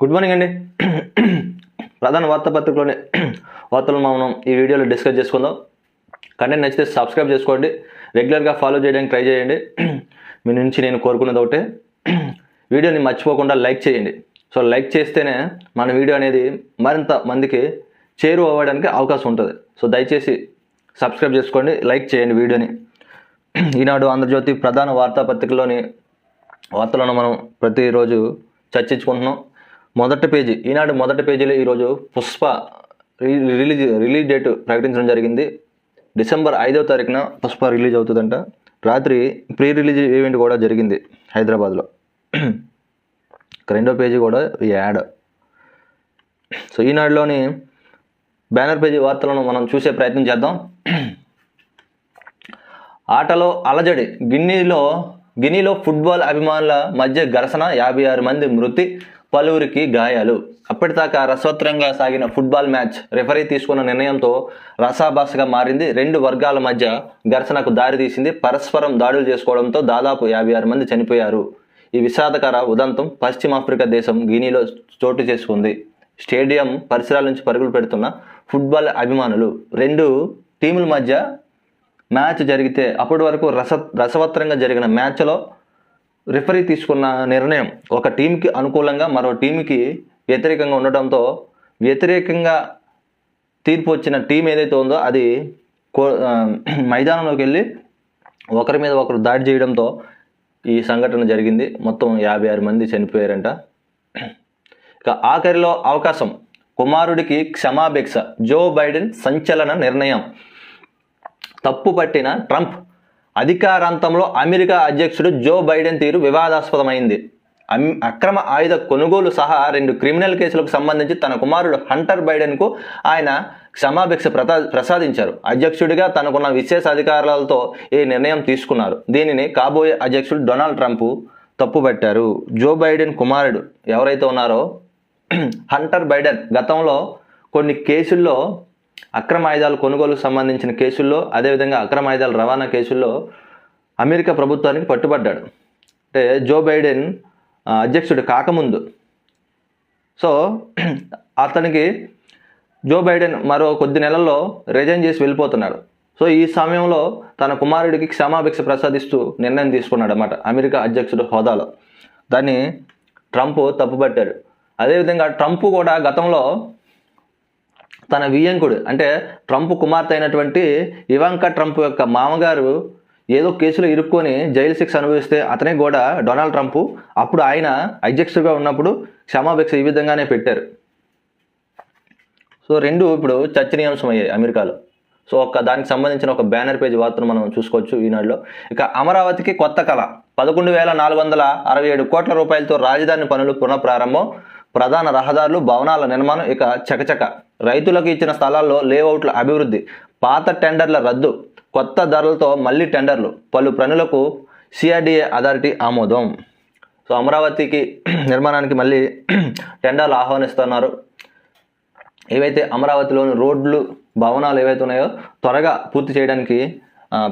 Good morning అండి. ప్రధాన వార్తాపత్రికలోని వార్తలు మనం ఈ వీడియోలో డిస్కస్ చేసుకుందాం. కంటెంట్ నచ్చితే సబ్స్క్రైబ్ చేసుకోండి. రెగ్యులర్గా ఫాలో చేయడానికి ట్రై చేయండి. మీ నుంచి నేను కోరుకున్నది ఒకటే. వీడియోని మర్చిపోకుండా లైక్ చేయండి. సో లైక్ చేస్తేనే మన వీడియో అనేది మరింత మందికి చేరువ అవ్వడానికి అవకాశం ఉంటుంది. సో దయచేసి సబ్స్క్రైబ్ చేసుకోండి లైక్ చేయండి వీడియోని. ఈనాడు ఆంధ్రజ్యోతి ప్రధాన వార్తాపత్రికలోని వార్తలను మనం ప్రతిరోజు చర్చించుకుంటున్నాం. మొదటి పేజీ ఈనాడు మొదటి పేజీలో ఈరోజు పుష్ప రిలీజ్ రిలీజ్ డేట్ ప్రకటించడం జరిగింది. డిసెంబర్ ఐదవ తారీఖున పుష్ప రిలీజ్ అవుతుందంట. రాత్రి ప్రీ రిలీజ్ ఈవెంట్ కూడా జరిగింది హైదరాబాద్లో. రెండో పేజీ కూడా ఈ యాడ్. సో ఈనాడులోని బ్యానర్ పేజీ వార్తలను మనం చూసే ప్రయత్నం చేద్దాం. ఆటలో అలజడి గిన్నీలో గిన్నీలో ఫుట్బాల్ అభిమానుల మధ్య ఘర్షణ యాభై ఆరు మంది మృతి. పలువురికి గాయాలు. అప్పటిదాకా రసవత్రంగా సాగిన ఫుట్బాల్ మ్యాచ్ రెఫరీ తీసుకున్న నిర్ణయంతో రసాభాసగా మారింది. రెండు వర్గాల మధ్య ఘర్షణకు దారితీసింది పరస్పరం దాడులు చేసుకోవడంతో దాదాపు యాభై ఆరు మంది చనిపోయారు. ఈ విషాదకర ఉదంతం పశ్చిమాఫ్రికా దేశం గినీలో చోటు చేసుకుంది. స్టేడియం పరిసరాల నుంచి పరుగులు పెడుతున్న ఫుట్బాల్ అభిమానులు. రెండు టీముల మధ్య మ్యాచ్ జరిగితే అప్పటి వరకు రస రసవత్రంగా జరిగిన మ్యాచ్లో రిఫరీ తీసుకున్న నిర్ణయం. ఒక టీంకి అనుకూలంగా మరో టీంకి వ్యతిరేకంగా ఉండటంతో వ్యతిరేకంగా తీర్పు వచ్చిన టీం ఏదైతే ఉందో అది కో మైదానంలోకి వెళ్ళి ఒకరి మీద ఒకరు దాడి చేయడంతో ఈ సంఘటన జరిగింది. మొత్తం యాభై ఆరు మంది చనిపోయారంట. ఇక ఆఖరిలో అవకాశం. కుమారుడికి క్షమాభిక్ష. జో బైడెన్ సంచలన నిర్ణయం. తప్పు పట్టిన ట్రంప్ అధికారాంతంలో అమెరికా అధ్యక్షుడు జో బైడెన్ తీరు వివాదాస్పదమైంది. అమ్- అక్రమ ఆయుధ కొనుగోలు సహా రెండు క్రిమినల్ కేసులకు సంబంధించి తన కుమారుడు హంటర్ బైడెన్కు ఆయన క్షమాభిక్ష ప్రసా ప్రసాదించారు. అధ్యక్షుడిగా తనకున్న విశేష అధికారాలతో ఈ నిర్ణయం తీసుకున్నారు. దీనిని కాబోయే అధ్యక్షుడు డొనాల్డ్ ట్రంప్ తప్పుపట్టారు. జో బైడెన్ కుమారుడు ఎవరైతే ఉన్నారో హంటర్ బైడెన్ గతంలో కొన్ని కేసుల్లో అక్రమ ఆయుధాలు కొనుగోలుకు సంబంధించిన కేసుల్లో అదేవిధంగా అక్రమ ఆయుధాల రవాణా కేసుల్లో అమెరికా ప్రభుత్వానికి పట్టుబడ్డాడు. అంటే జో బైడెన్ అధ్యక్షుడు కాకముందు. సో అతనికి జో బైడెన్ మరో కొద్ది నెలల్లో రిజైన్ చేసి వెళ్ళిపోతున్నాడు. సో ఈ సమయంలో తన కుమారుడికి క్షమాభిక్ష ప్రసాదిస్తూ నిర్ణయం తీసుకున్నాడు అన్నమాట అమెరికా అధ్యక్షుడు హోదాలో. దాన్ని ట్రంప్ తప్పుపట్టాడు. అదేవిధంగా ట్రంప్ కూడా గతంలో తన వియంకుడు అంటే ట్రంప్ కుమార్తె అయినటువంటి ఇవాంకా ట్రంప్ యొక్క మామగారు ఏదో కేసులో ఇరుక్కొని జైలు శిక్ష అనుభవిస్తే అతనే కూడా డొనాల్డ్ ట్రంప్. అప్పుడు ఆయన అధ్యక్షుడిగా ఉన్నప్పుడు క్షమాభిక్ష ఈ విధంగానే పెట్టారు. సో రెండు ఇప్పుడు చర్చనీయాంశం అయ్యాయి అమెరికాలో. సో ఒక దానికి సంబంధించిన ఒక బ్యానర్ పేజ్ వార్తను మనం చూసుకోవచ్చు ఈనాడులో. ఇక అమరావతికి కొత్త కళ పదకొండు వేల నాలుగు వందల అరవై ఏడు కోట్ల రూపాయలతో రాజధాని పనులు పునఃప్రారంభం. ప్రధాన రహదారులు భవనాల నిర్మాణం ఇక చకచక. రైతులకు ఇచ్చిన స్థలాల్లో లేఅవుట్ల అభివృద్ధి పాత టెండర్ల రద్దు కొత్త ధరలతో మళ్ళీ టెండర్లు పలు పనులకు సిఆర్డిఏ అథారిటీ ఆమోదం. సో అమరావతికి నిర్మాణానికి మళ్ళీ టెండర్లు ఆహ్వానిస్తున్నారు. ఏవైతే అమరావతిలోని రోడ్లు భవనాలు ఏవైతే ఉన్నాయో త్వరగా పూర్తి చేయడానికి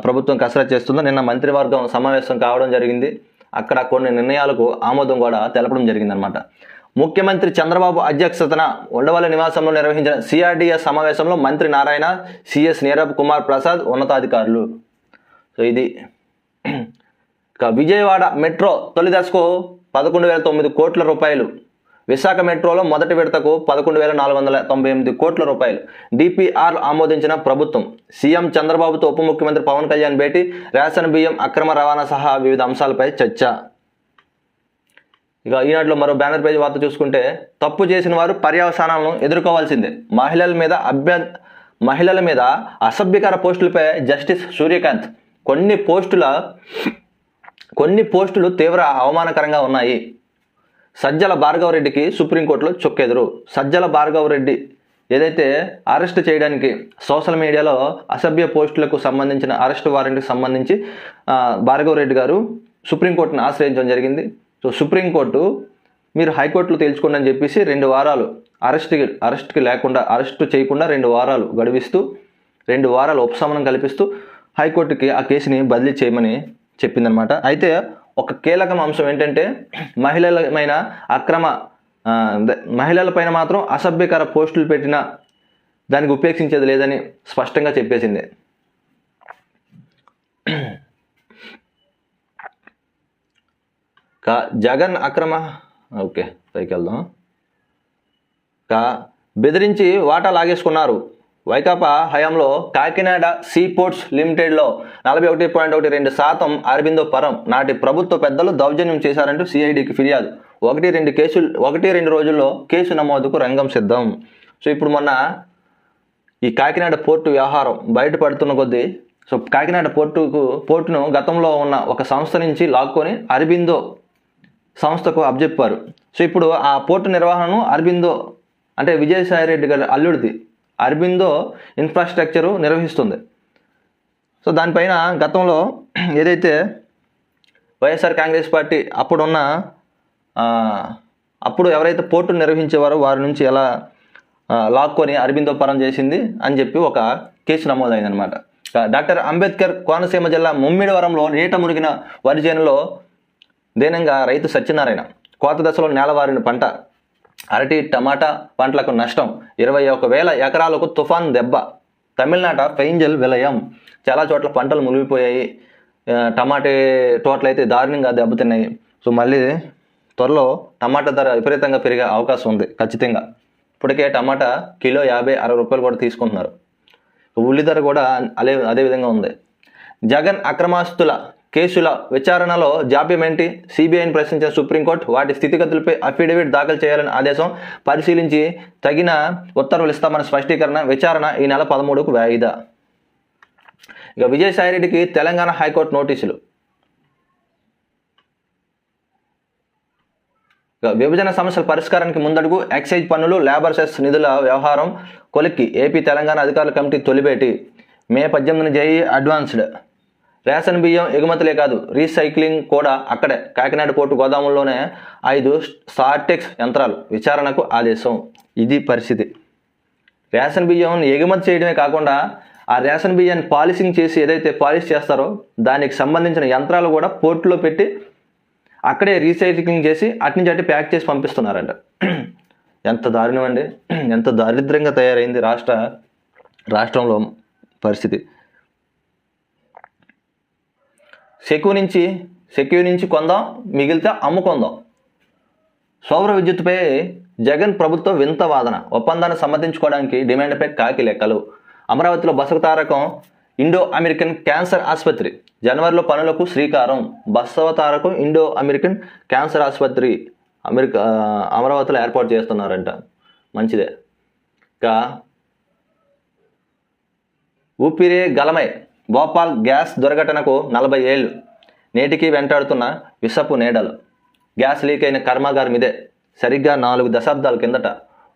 ప్రభుత్వం కసరత్తు చేస్తుందో నిన్న మంత్రివర్గం సమావేశం కావడం జరిగింది. అక్కడ కొన్ని నిర్ణయాలకు ఆమోదం కూడా తెలపడం జరిగిందనమాట ముఖ్యమంత్రి చంద్రబాబు అధ్యక్షతన ఉండవల్లి నివాసంలో నిర్వహించిన సిఆర్డిఎస్ సమావేశంలో మంత్రి నారాయణ సిఎస్ నీరబ్ కుమార్ ప్రసాద్ ఉన్నతాధికారులు. సో ఇది ఇక విజయవాడ మెట్రో తొలి దశకు పదకొండు వేల తొమ్మిది కోట్ల రూపాయలు. విశాఖ మెట్రోలో మొదటి విడతకు పదకొండు వేల నాలుగు వందల తొంభై ఎనిమిది కోట్ల రూపాయలు. డిపిఆర్ ఆమోదించిన ప్రభుత్వం. సీఎం చంద్రబాబుతో ఉప ముఖ్యమంత్రి పవన్ కళ్యాణ్ భేటీ రేషన్ బియ్యం అక్రమ రవాణా సహా వివిధ అంశాలపై చర్చ. ఇక ఈనాటిలో మరో బ్యానర్ పేజ్ వార్త చూసుకుంటే తప్పు చేసిన వారు పర్యవసానాలను ఎదుర్కోవాల్సిందే. మహిళల మీద అభ్య మహిళల మీద అసభ్యకర పోస్టులపై జస్టిస్ సూర్యకాంత్. కొన్ని పోస్టుల కొన్ని పోస్టులు తీవ్ర అవమానకరంగా ఉన్నాయి. సజ్జల భార్గవరెడ్డికి సుప్రీంకోర్టులో చొక్కెదురు. సజ్జల భార్గవరెడ్డి ఏదైతే అరెస్ట్ చేయడానికి సోషల్ మీడియాలో అసభ్య పోస్టులకు సంబంధించిన అరెస్ట్ వారెంట్కి సంబంధించి భార్గవరెడ్డి గారు సుప్రీంకోర్టును ఆశ్రయించడం జరిగింది. సో సుప్రీంకోర్టు మీరు హైకోర్టులో తేల్చుకోండి అని చెప్పేసి రెండు వారాలు అరెస్ట్కి అరెస్ట్కి లేకుండా అరెస్ట్ చేయకుండా రెండు వారాలు గడివిస్తూ రెండు వారాలు ఉపశమనం కల్పిస్తూ హైకోర్టుకి ఆ కేసుని బదిలీ చేయమని చెప్పిందనమాట. అయితే ఒక కీలకం అంశం ఏంటంటే మహిళలమైన అక్రమ మహిళలపైన మాత్రం అసభ్యకర పోస్టులు పెట్టిన దానికి ఉపేక్షించేది లేదని స్పష్టంగా చెప్పేసింది. కా జగన్ అక్రమ ఓకే పైకి వెళ్దాం కా బెదిరించి వాటా లాగేసుకున్నారు. వైకాపా హయాంలో కాకినాడ సీ పోర్ట్స్ లిమిటెడ్లో నలభై ఒకటి పాయింట్ ఒకటి రెండు శాతం అరబిందో పరం నాటి ప్రభుత్వ పెద్దలు దౌర్జన్యం చేశారంటూ సిఐడికి ఫిర్యాదు. ఒకటి రెండు కేసులు ఒకటి రెండు రోజుల్లో కేసు నమోదుకు రంగం సిద్ధం. సో ఇప్పుడు మొన్న ఈ కాకినాడ పోర్టు వ్యవహారం బయటపడుతున్న కొద్దీ సో కాకినాడ పోర్టుకు పోర్టును గతంలో ఉన్న ఒక సంస్థ నుంచి లాక్కొని అరబిందో సంస్థకు అప్పచెప్పారు సో ఇప్పుడు ఆ పోర్టు నిర్వహణను అరబిందో అంటే విజయసాయి రెడ్డి గారి అల్లుడిది అరబిందో ఇన్ఫ్రాస్ట్రక్చరు నిర్వహిస్తుంది. సో దానిపైన గతంలో ఏదైతే వైఎస్ఆర్ కాంగ్రెస్ పార్టీ అప్పుడున్న అప్పుడు ఎవరైతే పోర్టు నిర్వహించేవారో వారి నుంచి ఎలా లాక్కొని అరబిందో పరం చేసింది అని చెప్పి ఒక కేసు నమోదైందనమాట డాక్టర్ అంబేద్కర్ కోనసీమ జిల్లా ముమ్మిడివరంలో నీట మురిగిన వరి చేనులో దీనంగా రైతు సత్యనారాయణ కోత దశలో నేలవారిన పంట. అరటి టమాటా పంటలకు నష్టం. ఇరవై ఒక వేల ఎకరాలకు తుఫాన్ దెబ్బ. తమిళనాట ఫెయింజల్ విలయం. చాలా చోట్ల పంటలు మునిగిపోయాయి. టమాటే తోటలు అయితే దారుణంగా దెబ్బతిన్నాయి. సో మళ్ళీ త్వరలో టమాటా ధర విపరీతంగా పెరిగే అవకాశం ఉంది ఖచ్చితంగా. ఇప్పటికే టమాటా కిలో యాభై అరవై రూపాయలు కూడా తీసుకుంటున్నారు. ఉల్లి ధర కూడా అదే అదే విధంగా ఉంది. జగన్ అక్రమాస్తుల కేసుల విచారణలో జాప్యం ఏంటి సిబిఐని ప్రశ్నించిన సుప్రీంకోర్టు వాటి స్థితిగతులపై అఫిడవిట్ దాఖలు చేయాలని ఆదేశం పరిశీలించి తగిన ఉత్తర్వులు ఇస్తామన్న స్పష్టీకరణ విచారణ ఈ నెల పదమూడుకు వాయిదా ఇక విజయసాయిరెడ్డికి తెలంగాణ హైకోర్టు నోటీసులు. ఇక విభజన సమస్యల పరిష్కారానికి ముందడుగు ఎక్సైజ్ పన్నులు లేబర్ సెస్ నిధుల వ్యవహారం కొలిక్కి ఏపీ తెలంగాణ అధికారుల కమిటీ తొలిపేటి మే పద్దెనిమిదిన జేఈ అడ్వాన్స్డ్. రేషన్ బియ్యం ఎగుమతులే కాదు రీసైక్లింగ్ కూడా అక్కడే. కాకినాడ పోర్టు గోదాముల్లోనే ఐదు సార్టెక్స్ యంత్రాలు విచారణకు ఆదేశం. ఇది పరిస్థితి. రేషన్ బియ్యం ఎగుమతి చేయడమే కాకుండా ఆ రేషన్ బియ్యాన్ని పాలిసింగ్ చేసి ఏదైతే పాలిష్ చేస్తారో దానికి సంబంధించిన యంత్రాలు కూడా పోర్టులో పెట్టి అక్కడే రీసైక్లింగ్ చేసి అటు నుంచి అటు ప్యాక్ చేసి పంపిస్తున్నారంట. ఎంత దారుణం అండి. ఎంత దారిద్ర్యంగా తయారైంది రాష్ట్ర రాష్ట్రంలో పరిస్థితి. సెక్యూ నుంచి సెక్యూ నుంచి కొందాం మిగిలితే అమ్ముకుందాం. సౌర విద్యుత్పై జగన్ ప్రభుత్వ వింత వాదన ఒప్పందాన్ని సమ్మతించుకోవడానికి డిమాండ్పై కాకి లెక్కలు. అమరావతిలో Basava Tarakam Indo American cancer ఆసుపత్రి. జనవరిలో పనులకు శ్రీకారం Basava Tarakam Indo American cancer ఆసుపత్రి అమెరికా అమరావతిలో ఏర్పాటు చేస్తున్నారంట. మంచిదే. ఇంకా ఊపిరే గలమై. భోపాల్ గ్యాస్ దుర్ఘటనకు నలభై ఏళ్ళు. నేటికి వెంటాడుతున్న విషపు నీడలు. గ్యాస్ లీక్ అయిన కర్మాగారం ఇదే సరిగ్గా నాలుగు దశాబ్దాల కిందట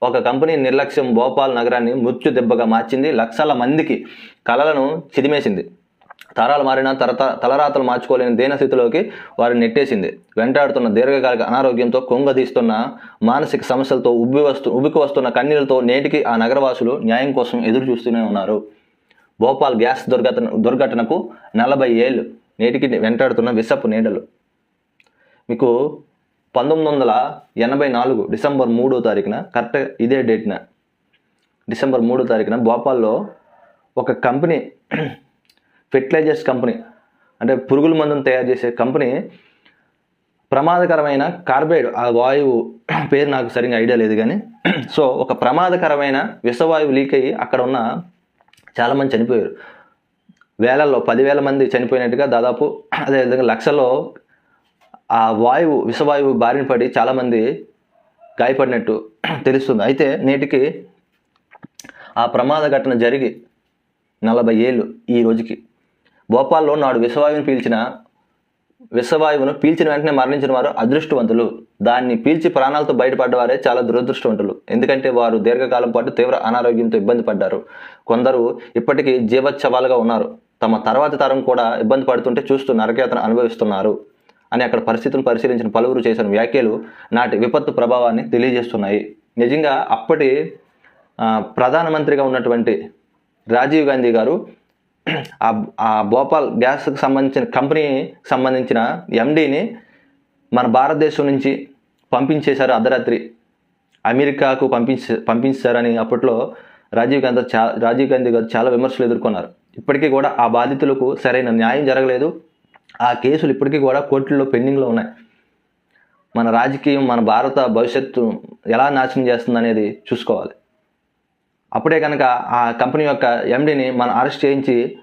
ఒక కంపెనీ నిర్లక్ష్యం భోపాల్ నగరాన్ని మృత్యు దెబ్బగా మార్చింది. లక్షల మందికి కలలను చిదిమేసింది. తరాలు మారిన తరత తలరాతలు మార్చుకోలేని దీనస్థితిలోకి వారిని నెట్టేసింది. వెంటాడుతున్న దీర్ఘకాలిక అనారోగ్యంతో కొంగదీస్తున్న మానసిక సమస్యలతో ఉబ్బి వస్తు ఉబ్బికి వస్తున్న కన్నీళ్ళతో నేటికి ఆ నగరవాసులు న్యాయం కోసం ఎదురు చూస్తూనే ఉన్నారు. భోపాల్ గ్యాస్ దుర్ఘటన దుర్ఘటనకు నలభై ఏళ్ళు నేటికి వెంటాడుతున్న విషపు నీడలు. మీకు పంతొమ్మిది వందల ఎనభై నాలుగు డిసెంబర్ మూడో తారీఖున కరెక్ట్ ఇదే డేట్న డిసెంబర్ మూడో తారీఖున భోపాల్లో ఒక కంపెనీ ఫెర్టిలైజర్స్ కంపెనీ అంటే పురుగుల మందును తయారు చేసే కంపెనీ ప్రమాదకరమైన కార్బైడ్ ఆ వాయువు పేరు నాకు సరిగ్గా ఐడియా లేదు కానీ సో ఒక ప్రమాదకరమైన విషవాయువు లీక్ అయ్యి అక్కడ ఉన్న చాలామంది చనిపోయారు. వేలల్లో పదివేల మంది చనిపోయినట్టుగా దాదాపు అదేవిధంగా లక్షల్లో ఆ వాయువు విషవాయువు బారిన పడి చాలామంది గాయపడినట్టు తెలుస్తుంది. అయితే నేటికి ఆ ప్రమాద ఘటన జరిగి నలభై ఏళ్ళు ఈ రోజుకి. భోపాల్లో నాడు విషవాయువుని పీల్చిన విషవాయువును పీల్చిన వెంటనే మరణించిన వారు అదృష్టవంతులు. దాన్ని పీల్చి ప్రాణాలతో బయటపడ్డవారే చాలా దురదృష్టవంతులు. ఎందుకంటే వారు దీర్ఘకాలం పాటు తీవ్ర అనారోగ్యంతో ఇబ్బంది పడ్డారు. కొందరు ఇప్పటికీ జీవోత్సవాలుగా ఉన్నారు. తమ తర్వాతి తరం కూడా ఇబ్బంది పడుతుంటే చూస్తూ నరకయాతన అనుభవిస్తున్నారు అని అక్కడ పరిస్థితులను పరిశీలించిన పలువురు చేసిన వ్యాఖ్యలు నాటి విపత్తు ప్రభావాన్ని తెలియజేస్తున్నాయి. నిజంగా అప్పటి ప్రధానమంత్రిగా ఉన్నటువంటి రాజీవ్ గాంధీ గారు ఆ ఆ భోపాల్ గ్యాస్కి సంబంధించిన కంపెనీకి సంబంధించిన ఎండీని మన భారతదేశం నుంచి పంపించేశారు అర్ధరాత్రి. అమెరికాకు పంపించ పంపించారని అప్పట్లో రాజీవ్ గాంధీ చా రాజీవ్ గాంధీ గారు చాలా విమర్శలు ఎదుర్కొన్నారు. ఇప్పటికీ కూడా ఆ బాధితులకు సరైన న్యాయం జరగలేదు. ఆ కేసులు ఇప్పటికీ కూడా కోర్టుల్లో పెండింగ్లో ఉన్నాయి. మన రాజకీయం మన భారత భవిష్యత్తు ఎలా నాశనం చేస్తుంది అనేది చూసుకోవాలి. అప్పుడే కనుక ఆ కంపెనీ యొక్క ఎండీని మనం అరెస్ట్ చేయించి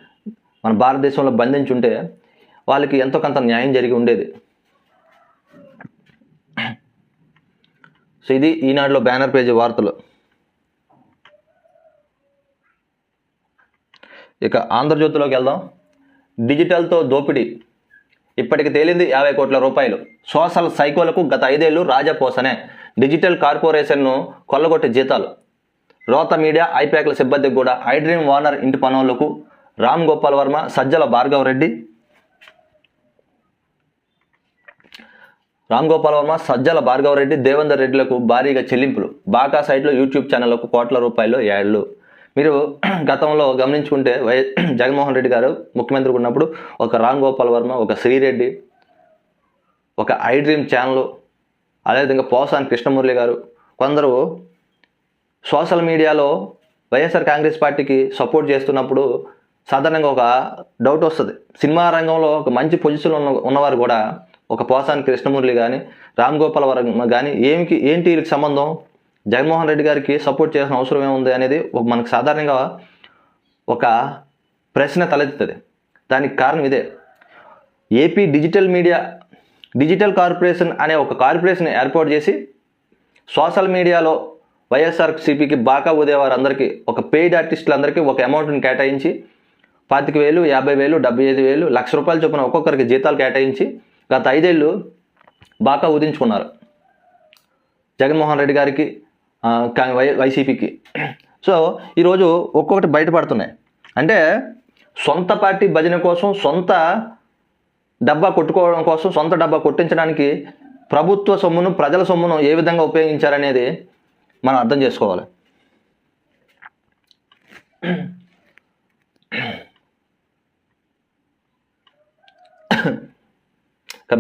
మన భారతదేశంలో బంధించుంటే వాళ్ళకి ఎంతో కొంత న్యాయం జరిగి ఉండేది. సో ఇది ఈనాడులో బ్యానర్ పేజీ వార్తలు. ఇక ఆంధ్రజ్యోతిలోకి వెళ్దాం. డిజిటల్తో దోపిడీ. ఇప్పటికి తేలింది యాభై కోట్ల రూపాయలు. సోషల్ సైకోలకు గత ఐదేళ్ళు రాజపోసనే. డిజిటల్ కార్పొరేషన్ను కొల్లగొట్టే జీతాలు. రోత మీడియా ఐప్యాక్ల సిబ్బందికి కూడా ఐడ్రీమ్ వార్నర్ ఇంటి పనులకు రామ్ గోపాల్ వర్మ సజ్జల భార్గవ్ రెడ్డి. రామ్ గోపాల్ వర్మ సజ్జల భార్గవ రెడ్డి దేవేందర్ రెడ్డిలకు భారీగా చెల్లింపులు. బాకా సైట్లో యూట్యూబ్ ఛానళ్ళకు కోట్ల రూపాయలు యాడ్లు. మీరు గతంలో గమనించుకుంటే వై జగన్మోహన్ రెడ్డి గారు ముఖ్యమంత్రి ఉన్నప్పుడు ఒక రామ్ గోపాల్ వర్మ ఒక శ్రీరెడ్డి ఒక ఐ డ్రీమ్ ఛానల్ అదేవిధంగా పోసాని కృష్ణమురళి గారు కొందరు సోషల్ మీడియాలో వైఎస్ఆర్ కాంగ్రెస్ పార్టీకి సపోర్ట్ చేస్తున్నప్పుడు సాధారణంగా ఒక డౌట్ వస్తుంది. సినిమా రంగంలో ఒక మంచి పొజిషన్లో ఉన్న ఉన్నవారు కూడా ఒక పోసాని కృష్ణమురళి కానీ రామ్ గోపాల్ వర్మ కానీ ఏమికి ఏంటి వీరికి సంబంధం? జగన్మోహన్ రెడ్డి గారికి సపోర్ట్ చేయాల్సిన అవసరం ఏముంది అనేది ఒక మనకు సాధారణంగా ఒక ప్రశ్న తలెత్తుతుంది. దానికి కారణం ఇదే. AP digital media digital corporation అనే ఒక కార్పొరేషన్ ఏర్పాటు చేసి సోషల్ మీడియాలో వైఎస్ఆర్సీపీకి బాకా ఊదే వారందరికీ ఒక పెయిడ్ ఆర్టిస్టులందరికీ ఒక అమౌంట్ని కేటాయించి పాతిక వేలు యాభై వేలు డెబ్బై ఐదు వేలు లక్ష రూపాయలు చొప్పున ఒక్కొక్కరికి జీతాలు కేటాయించి గత ఐదేళ్ళు బాకా ఉదించుకున్నారు. జగన్మోహన్ రెడ్డి గారికి వై వైసీపీకి. సో ఈరోజు ఒక్కొక్కటి బయటపడుతున్నాయి. అంటే సొంత పార్టీ భజన కోసం సొంత డబ్బా కొట్టుకోవడం కోసం సొంత డబ్బా కొట్టించడానికి ప్రభుత్వ సొమ్మును ప్రజల సొమ్మును ఏ విధంగా ఉపయోగించారనేది మనం అర్థం చేసుకోవాలి.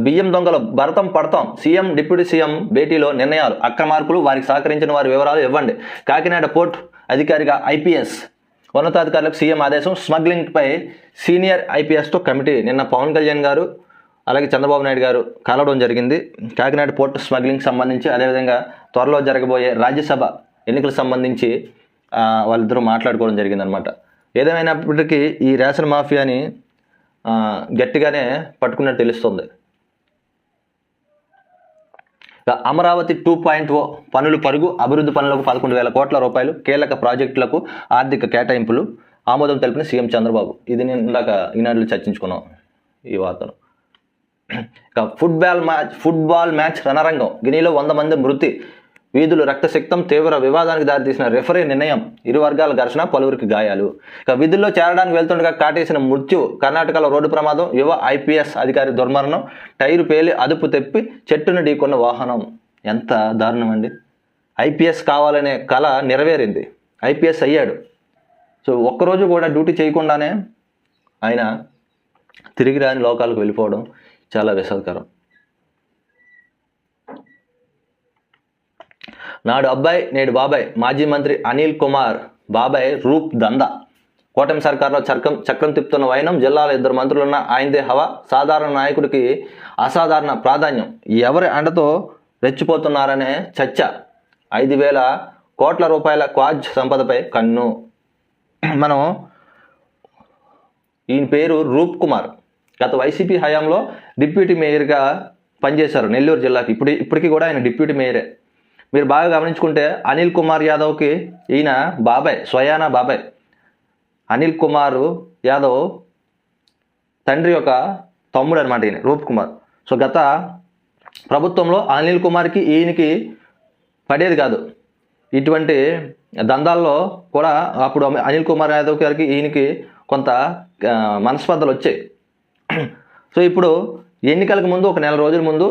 బియ్యం దొంగలు భరతం పడతాం. సీఎం డిప్యూటీ సీఎం భేటీలో నిర్ణయాలు అక్రమార్కులు వారికి సహకరించిన వారి వివరాలు ఇవ్వండి. కాకినాడ పోర్ట్ అధికారిగా ఐపీఎస్ ఉన్నతాధికారులకు సీఎం ఆదేశం. స్మగ్లింగ్పై సీనియర్ ఐపీఎస్తో కమిటీ నిన్న పవన్ కళ్యాణ్ గారు అలాగే చంద్రబాబు నాయుడు గారు కలవడం జరిగింది. కాకినాడ పోర్ట్ స్మగ్లింగ్ సంబంధించి అదేవిధంగా త్వరలో జరగబోయే రాజ్యసభ ఎన్నికలకు సంబంధించి వాళ్ళిద్దరూ మాట్లాడుకోవడం జరిగిందనమాట ఏదేమైనప్పటికీ ఈ రేషన్ మాఫియాని గట్టిగానే పట్టుకున్నట్టు తెలుస్తుంది. అమరావతి టూ పాయింట్ ఓ పనులు పరుగు అభివృద్ధి పనులకు పదకొండు వేల కోట్ల రూపాయలు కీలక ప్రాజెక్టులకు ఆర్థిక కేటాయింపులు ఆమోదం తెలిపిన సీఎం చంద్రబాబు. ఇది నేను ఇందాక ఈనాడులో చర్చించుకున్నాం ఈ వార్తను. ఇక ఫుట్బాల్ మ్యాచ్ ఫుట్బాల్ మ్యాచ్ రణరంగం. గినీలో వంద మంది మృతి. వీధులు రక్తశక్తం తీవ్ర వివాదానికి దారితీసిన రెఫరీ నిర్ణయం. ఇరు వర్గాల ఘర్షణ పలువురికి గాయాలు. ఇక విధుల్లో చేరడానికి వెళ్తుండగా కాటేసిన మృత్యు కర్ణాటకలో రోడ్డు ప్రమాదం యువ ఐపీఎస్ అధికారి దుర్మరణం టైరు పేలి అదుపు తెప్పి చెట్టును ఢీకొన్న వాహనం. ఎంత దారుణం అండి ఐపీఎస్ కావాలనే కళ నెరవేరింది. ఐపీఎస్ అయ్యాడు. సో ఒక్కరోజు కూడా డ్యూటీ చేయకుండానే ఆయన తిరిగి రాని లోకాలకు వెళ్ళిపోవడం చాలా విషాదకరం నాడు అబ్బాయి నేడు బాబాయ్ మాజీ మంత్రి అనిల్ కుమార్ బాబాయ్ రూప్ దందా. కూటమి సర్కార్లో చక్రం చక్రం తిప్పుతున్న వైనం జిల్లాలో ఇద్దరు మంత్రులున్న ఆయనదే హవా సాధారణ నాయకుడికి అసాధారణ ప్రాధాన్యం. ఎవరి అండతో రెచ్చిపోతున్నారనే చర్చ. ఐదు వేల కోట్ల రూపాయల క్వాజ్ సంపదపై కన్ను. మనం ఈయన పేరు రూప్ కుమార్. గత వైసీపీ హయాంలో డిప్యూటీ మేయర్గా పనిచేశారు నెల్లూరు జిల్లాకి. ఇప్పుడు ఇప్పటికీ కూడా ఆయన డిప్యూటీ మేయరే. మీరు బాగా గమనించుకుంటే అనిల్ కుమార్ యాదవ్కి ఈయన బాబాయ్ స్వయానా బాబాయ్. అనిల్ కుమార్ యాదవ్ తండ్రి యొక్క తమ్ముడు అనమాట ఈయన రూప్ కుమార్. సో గత ప్రభుత్వంలో అనిల్ కుమార్కి ఈయనకి పడేది కాదు. ఇటువంటి దందాల్లో కూడా అప్పుడు అనిల్ కుమార్ యాదవ్ గారికి ఈయనకి కొంత మనస్పర్ధలు వచ్చాయి. సో ఇప్పుడు ఎన్నికలకు ముందు ఒక నెల రోజుల ముందు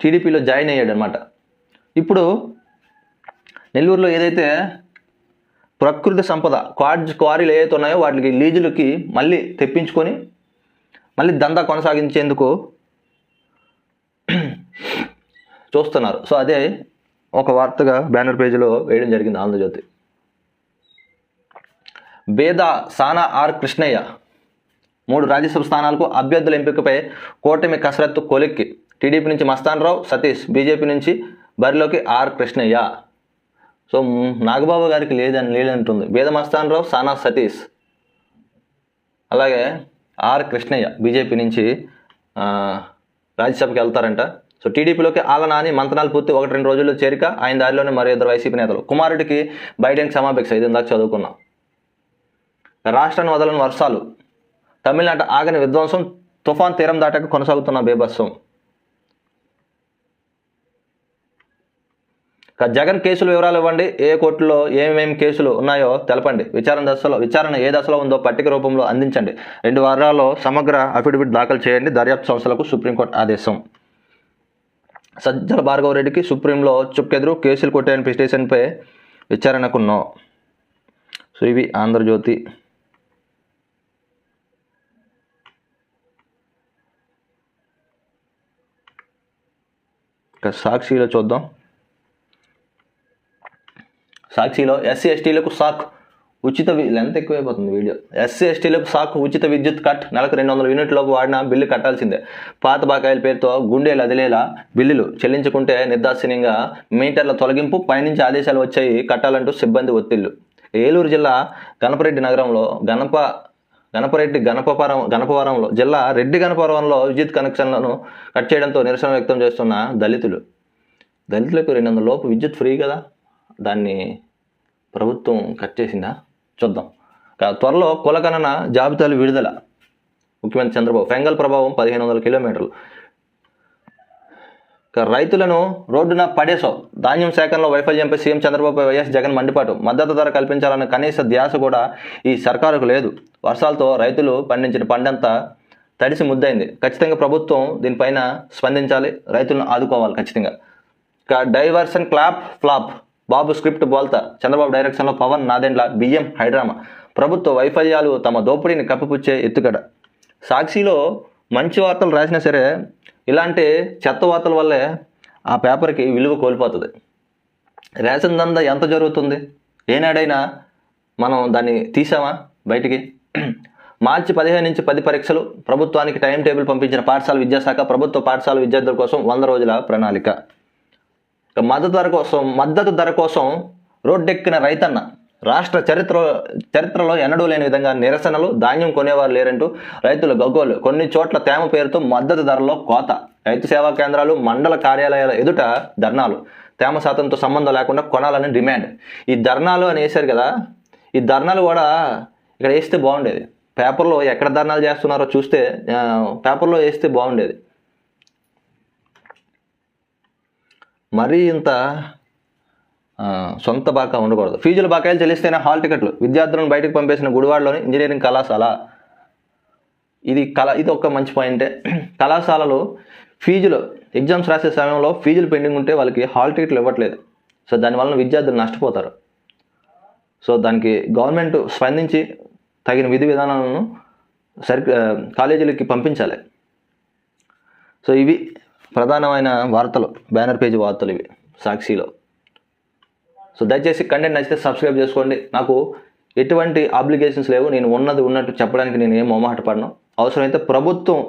టీడీపీలో జాయిన్ అయ్యాడు అనమాట ఇప్పుడు నెల్లూరులో ఏదైతే ప్రకృతి సంపద క్వార్జ్ క్వారీలు ఏవైతే ఉన్నాయో వాటికి లీజులకి మళ్ళీ తెప్పించుకొని మళ్ళీ దందా కొనసాగించేందుకు చూస్తున్నారు. సో అదే ఒక వార్తగా బ్యానర్ పేజీలో వేయడం జరిగింది ఆంధ్రజ్యోతి. బేద సానా ఆర్ కృష్ణయ్య మూడు రాజ్యసభ స్థానాలకు అభ్యర్థుల ఎంపికపై కూటమి కసరత్తు కొలిక్కి టీడీపీ నుంచి మస్తానరావు సతీష్ బీజేపీ నుంచి బరిలోకి ఆర్ కృష్ణయ్య. సో నాగబాబు గారికి లేదని లేదంటుంది. వేద మస్తానరావు సానా సతీష్. అలాగే ఆర్ కృష్ణయ్య బీజేపీ నుంచి రాజ్యసభకి వెళ్తారంట. సో టీడీపీలోకి ఆల నాని మంతనాలు పూర్తి ఒకటి రెండు రోజుల్లో చేరిక ఆయన దారిలోనే మరో ఇద్దరు వైసీపీ నేతలు. కుమారుడికి బైడెన్ సమాపేక్ష ఇది ఇందాక చదువుకున్నాం. రాష్ట్రాన్ని వదలని వర్షాలు. తమిళనాడు ఆగని విధ్వంసం తుఫాన్ తీరం దాటాక కొనసాగుతున్న బీభత్సం జగన్ కేసుల వివరాలు ఇవ్వండి. ఏ కోర్టులో ఏమేమి కేసులు ఉన్నాయో తెలపండి. విచారణ దశలో విచారణ ఏ దశలో ఉందో పట్టిక రూపంలో అందించండి. రెండు వారాల్లో సమగ్ర అఫిడవిట్ దాఖలు చేయండి. దర్యాప్తు సంస్థలకు సుప్రీంకోర్టు ఆదేశం. సజ్జల భార్గవ రెడ్డికి సుప్రీంలో చుక్కెదురు కేసులు కొట్టాయని పిటిషన్పై విచారణకు నో సో ఇవి ఆంధ్రజ్యోతి. ఇక సాక్షిలో చూద్దాం. సాక్షిలో ఎస్సీ ఎస్టీలకు సాక్ ఉచిత లెంత్ ఎక్కువైపోతుంది వీడియో. ఎస్సీ ఎస్టీలకు సాక్ ఉచిత విద్యుత్ కట్ నెలకు రెండు వందల యూనిట్లోపు వాడిన బిల్లు కట్టాల్సిందే. పాత బకాయిల పేరుతో గుండెలు అదిలేలా బిల్లులు చెల్లించుకుంటే నిర్దాక్షిణ్యంగా మీటర్ల తొలగింపు పైనుంచి ఆదేశాలు వచ్చాయి కట్టాలంటూ సిబ్బంది ఒత్తిళ్ళు. ఏలూరు జిల్లా గణపరెడ్డి నగరంలో గణప గణపరెడ్డి గణపవరం గణపవరంలో జిల్లా రెడ్డి గణపవరంలో విద్యుత్ కనెక్షన్లను కట్ చేయడంతో నిరసన వ్యక్తం చేస్తున్న దళితులు. దళితులకు రెండు వందల లోపు విద్యుత్ ఫ్రీ కదా? దాన్ని ప్రభుత్వం కట్ చేసిందా? చూద్దాం. త్వరలో కులగణన జాబితాలు విడుదల. ముఖ్యమంత్రి చంద్రబాబు ఫెంగల్ ప్రభావం పదిహేను వందల కిలోమీటర్లు. రైతులను రోడ్డున పడేసావు ధాన్యం సేకరణలో వైఫల్యంపై సీఎం చంద్రబాబు వైఎస్ జగన్ మండిపాటు. మద్దతు ధర కల్పించాలన్న కనీస ధ్యాస కూడా ఈ సర్కారుకు లేదు. వర్షాలతో రైతులు పండించిన పంటంతా తడిసి ముద్దైంది ఖచ్చితంగా ప్రభుత్వం దీనిపైన స్పందించాలి. రైతులను ఆదుకోవాలి ఖచ్చితంగా. ఇక diversion clap flop. Babu script బోల్తా. చంద్రబాబు డైరెక్షన్లో పవన్ నాదెండ్ల బియ్యం హైడ్రామా. ప్రభుత్వ వైఫల్యాలు తమ దోపిడీని కప్పిపుచ్చే ఎత్తుగడ. సాక్షిలో మంచి వార్తలు రాసినా సరే ఇలాంటి చెత్త వార్తల వల్లే ఆ పేపర్కి విలువ కోల్పోతుంది. రేషన్ దందా ఎంత జరుగుతుంది? ఏనాడైనా మనం దాన్ని తీసామా బయటికి? మార్చి పదిహేను నుంచి పది పరీక్షలు ప్రభుత్వానికి టైం టేబుల్ పంపించిన పాఠశాల విద్యాశాఖ ప్రభుత్వ పాఠశాల విద్యార్థుల కోసం వంద రోజుల ప్రణాళిక. మద్దతు ధర కోసం మద్దతు ధర కోసం రోడ్డెక్కిన రైతన్న రాష్ట్ర చరిత్ర చరిత్రలో ఎన్నడూ లేని విధంగా నిరసనలు ధాన్యం కొనేవారు లేరంటూ రైతులు గగ్గోలు. కొన్ని చోట్ల తేమ పేరుతో మద్దతు ధరలో కోత. రైతు సేవా కేంద్రాలు మండల కార్యాలయాల ఎదుట ధర్నాలు. తేమ శాతంతో సంబంధం లేకుండా కొనాలని డిమాండ్. ఈ ధర్నాలు అని వేశారు కదా ఈ ధర్నాలు కూడా ఇక్కడ వేస్తే బాగుండేది. పేపర్లో ఎక్కడ ధర్నాలు చేస్తున్నారో చూస్తే పేపర్లో వేస్తే బాగుండేది. మరీ ఇంత సొంత బాకా ఉండకూడదు. ఫీజులు బకాయిలు చెల్లిస్తేనే హాల్ టికెట్లు. విద్యార్థులను బయటకు పంపేసిన గుడివాడలోని ఇంజనీరింగ్ కళాశాల. ఇది కళ ఇది ఒక మంచి పాయింటే. కళాశాలలు ఫీజులు ఎగ్జామ్స్ రాసే సమయంలో ఫీజులు పెండింగ్ ఉంటే వాళ్ళకి హాల్ టికెట్లు ఇవ్వట్లేదు. సో దానివల్ల విద్యార్థులు నష్టపోతారు. సో దానికి గవర్నమెంట్ స్పందించి తగిన విధి విధానాలను సరి కాలేజీలకి పంపించాలి. సో ఇవి ప్రధానమైన వార్తలు బ్యానర్ పేజీ వార్తలు ఇవి సాక్షిలో. సో దయచేసి కంటెంట్ నచ్చితే సబ్స్క్రైబ్ చేసుకోండి. నాకు ఎటువంటి ఆబ్లిగేషన్స్ లేవు. నేను ఉన్నది ఉన్నట్టు చెప్పడానికి నేను ఏం మొహమాట పడను. అవసరమైతే ప్రభుత్వం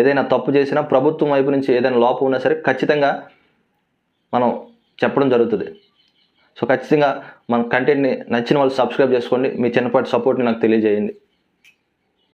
ఏదైనా తప్పు చేసినా ప్రభుత్వం వైపు నుంచి ఏదైనా లోపం ఉన్నా సరే ఖచ్చితంగా మనం చెప్పడం జరుగుతుంది. సో ఖచ్చితంగా మన కంటెంట్ని నచ్చిన వాళ్ళు సబ్స్క్రైబ్ చేసుకోండి. మీ చిన్నపాటి సపోర్ట్ని నాకు తెలియజేయండి.